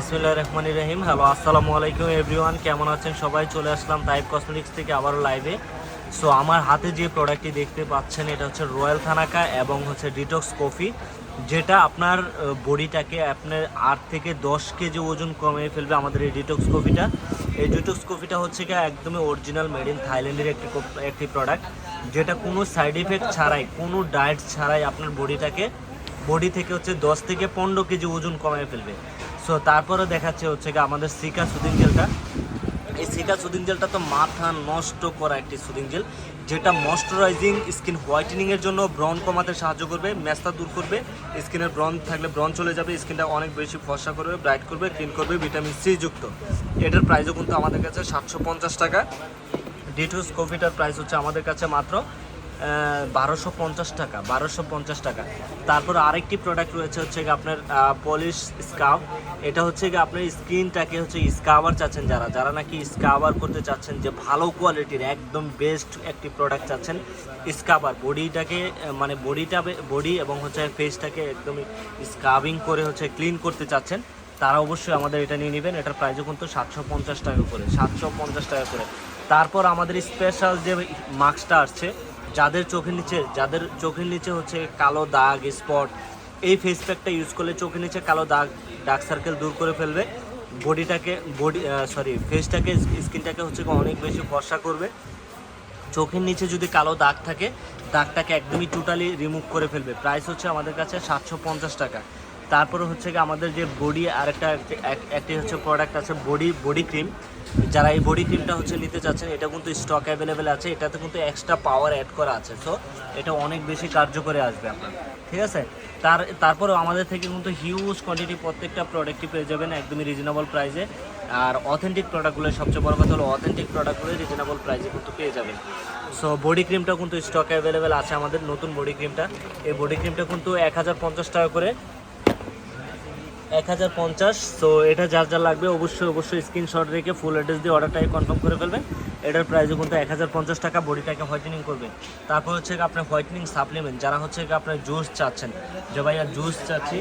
বিসমিল্লাহ রহমান রহিম। হ্যালো আসসালামু আলাইকুম এভরিওয়ান কেমন আছেন সবাই? চলে আসলাম টাইপ কসমেটিক্স থেকে আবারও লাইভে সো আমার হাতে যে প্রোডাক্টটি দেখতে পাচ্ছেন, এটা হচ্ছে রয়্যাল থানাকা এবং হচ্ছে ডিটক্স কফি যেটা আপনার বডিটাকে আপনার আট থেকে দশ কেজি ওজন কমে ফেলবে আমাদের এই ডিটক্স কফিটা এই ডিটক্স কফিটা হচ্ছে কি একদমই অরিজিনাল মেড ইন থাইল্যান্ডের একটি একটি প্রোডাক্ট যেটা কোনো সাইড ইফেক্ট ছাড়াই, কোনো ডায়েট ছাড়াই আপনার বডিটাকে বডি থেকে হচ্ছে দশ থেকে পনেরো কেজি ওজন কমায় ফেলবে। সো তারপরে দেখাচ্ছে হচ্ছে কি আমাদের সিকা সুদিন জেলটা। এই সিকা সুদিন জেলটা তো মাথা নষ্ট করা একটি সুদিন জেল, যেটা ময়শ্চারাইজিং স্কিন হোয়াইটেনিংয়ের জন্য ব্রন কমাতে সাহায্য করবে, মেস্তা দূর করবে স্কিনের ব্রন থাকলে ব্রন চলে যাবে স্কিনটা অনেক বেশি ফর্সা করবে ব্রাইট করবে ক্লিন করবে ভিটামিন সি যুক্ত। এটার প্রাইসও কিন্তু আমাদের কাছে সাতশো পঞ্চাশ টাকা। ডিটুস কফিটার প্রাইস হচ্ছে আমাদের কাছে মাত্র বারোশো পঞ্চাশ টাকা, বারোশো পঞ্চাশ টাকা। তারপর আরেকটি প্রোডাক্ট রয়েছে হচ্ছে গিয়ে আপনার পলিশ স্কাব এটা হচ্ছে গিয়ে আপনার স্কিনটাকে হচ্ছে স্কাবার চাচ্ছেন যারা। যারা নাকি স্কাবার করতে চাচ্ছেন যে ভালো কোয়ালিটির একদম বেস্ট একটি প্রোডাক্ট চাচ্ছেন স্কাবার বডিটাকে মানে বডিটা, বডি এবং হচ্ছে ফেসটাকে একদমই স্কাবিং করে হচ্ছে ক্লিন করতে চাচ্ছেন, তারা অবশ্যই আমাদের এটা নিয়ে নেবেন। এটার প্রাইসও কিন্তু সাতশো পঞ্চাশ টাকা করে, সাতশো পঞ্চাশ টাকা করে। তারপর আমাদের স্পেশাল যে মাস্কটা আসছে যাদের চোখের নিচে, যাদের চোখের নিচে হচ্ছে কালো দাগ স্পট এই ফেস প্যাকটা ইউজ করলে চোখের নিচে কালো দাগ ডার্ক সার্কেল দূর করে ফেলবে। বডিটাকে বডি সরি ফেসটাকে স্কিনটাকে হচ্ছে অনেক বেশি ফর্সা করবে। চোখের নিচে যদি কালো দাগ থাকে, দাগটাকে একদমই টোটালি রিমুভ করে ফেলবে। প্রাইস হচ্ছে আমাদের কাছে সাতশো পঞ্চাশ টাকা। তারপরে হচ্ছে কি আমাদের যে বডি আরেকটা এক- একটি হচ্ছে প্রোডাক্ট আছে বডি বডি ক্রিম যারা এই বডি ক্রিমটা হচ্ছে নিতে চাচ্ছেন, এটা কিন্তু স্টক অ্যাভেলেবেল আছে, এটাতে কিন্তু এক্সট্রা পাওয়ার অ্যাড করা আছে। সো এটা অনেক বেশি কার্যকরী আসবে আপনার। ঠিক আছে? তার, তারপরেও আমাদের থেকে কিন্তু হিউজ কোয়ান্টিটি প্রত্যেকটা প্রোডাক্টই পেয়ে যাবেন একদমই রিজনেবল প্রাইসে আর অথেন্টিক প্রোডাক্টগুলো সবচেয়ে বড় কথা হলো অথেন্টিক প্রোডাক্টগুলো রিজনেবল প্রাইসে কিন্তু পেয়ে যাবেন। সো বডি ক্রিমটা কিন্তু স্টক অ্যাভেলেবেল আছে আমাদের নতুন বডি ক্রিমটা এই বডি ক্রিমটা কিন্তু এক হাজার পঞ্চাশ টাকা করে এক হাজার পঞ্চাশ তো এটা যার যা লাগবে, অবশ্যই অবশ্যই স্ক্রিনশট রেখে ফুল অ্যাড্রেস দিয়ে অর্ডারটাকে কনফার্ম করে ফেলবেন। এটার প্রাইসও কিন্তু এক হাজার পঞ্চাশ টাকা বডিটাকে হোয়াইটেনিং করবে। তারপর হচ্ছে আপনার হোয়াইটেনিং সাপ্লিমেন্ট যারা হচ্ছে আপনার জুস চাচ্ছেন। যে ভাইয়া জুস চাচ্ছি,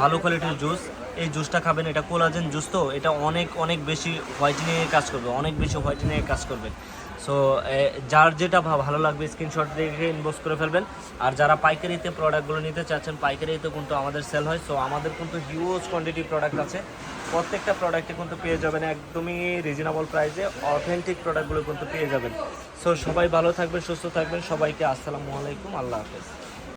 ভালো কোয়ালিটির জুস এই জুসটা খাবেন, এটা কোলাজেন জুস তো, এটা অনেক অনেক বেশি হোয়াইটেনিংয়ে কাজ করবে, অনেক বেশি হোয়াইটেনিংয়ে কাজ করবে। সো যার যেটা ভালো লাগবে স্ক্রিনশট দেখে ইনবক্স করে ফেলবেন। আর যারা পাইকারিতে প্রোডাক্টগুলো নিতে চাচ্ছেন, পাইকারিতে কিন্তু আমাদের সেল হয়। সো আমাদের কিন্তু হিউজ কোয়ান্টিটি প্রোডাক্ট আছে। প্রত্যেকটা প্রোডাক্টে কিন্তু পেয়ে যাবেন একদমই রিজনেবল প্রাইসে অথেন্টিক প্রোডাক্টগুলো কিন্তু পেয়ে যাবেন। সো সবাই ভালো থাকবেন, সুস্থ থাকবেন। সবাইকে আসসালামু আলাইকুম। আল্লাহ হাফেজ।